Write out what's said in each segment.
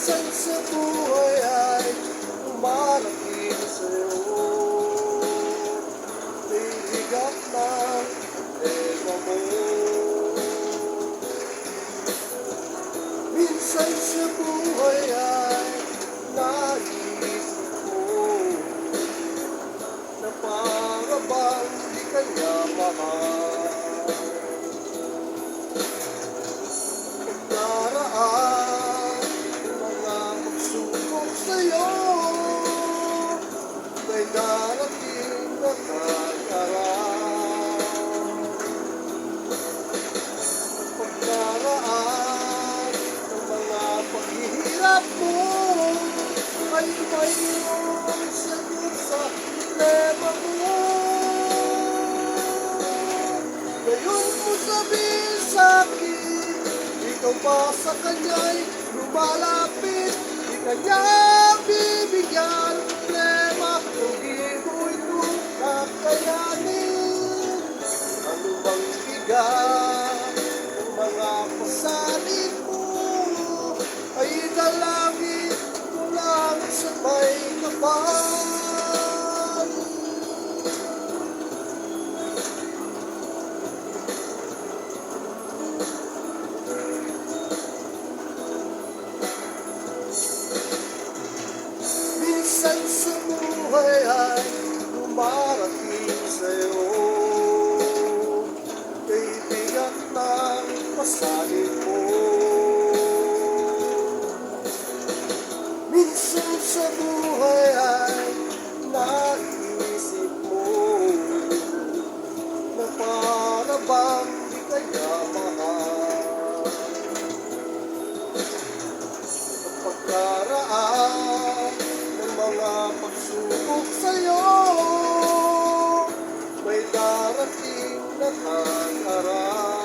sa buhay ay umarating sa'yo. Bibigat ng tema mo Minsan sa buhay ay naisip ko Na para bang di kanya mahal Ay mayroong sagot sa problema mo Ngayon mo sabihin sa akin Ikaw ba sa kanya'y lumalapit Di kanya bibigyan problema Kung di mo ito kakayanin Ano pagsubok sa'yo May darating na tag-araw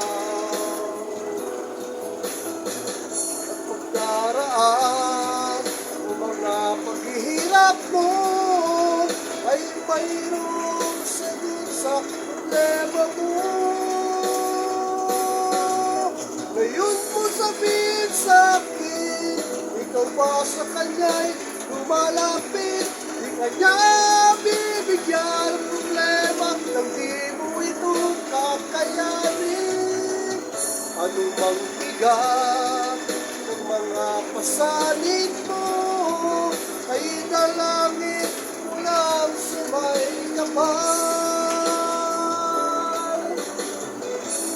At pagkaraan ng mga paghihirap mo Ay mayroong sagot sa problema mo. Ngayon mo sabihin sa akin Ikaw ba sa kanya'y lumalapit Di kanya bibigyan ng problema Nang di mo ito kakayanin. Ano bang bigat ng mga pasanin mo? Ay dalangin mo lang sa may kapal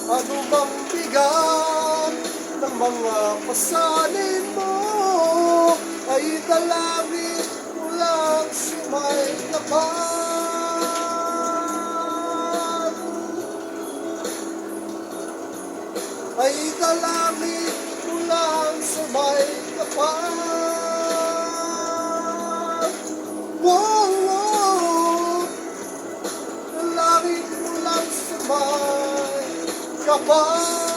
ano bang bigat ng mga pasanin mo? Ay dalangin mo lang sa may kapal. Ay dalangin mo lang sa may kapal. Wow, wow, kapal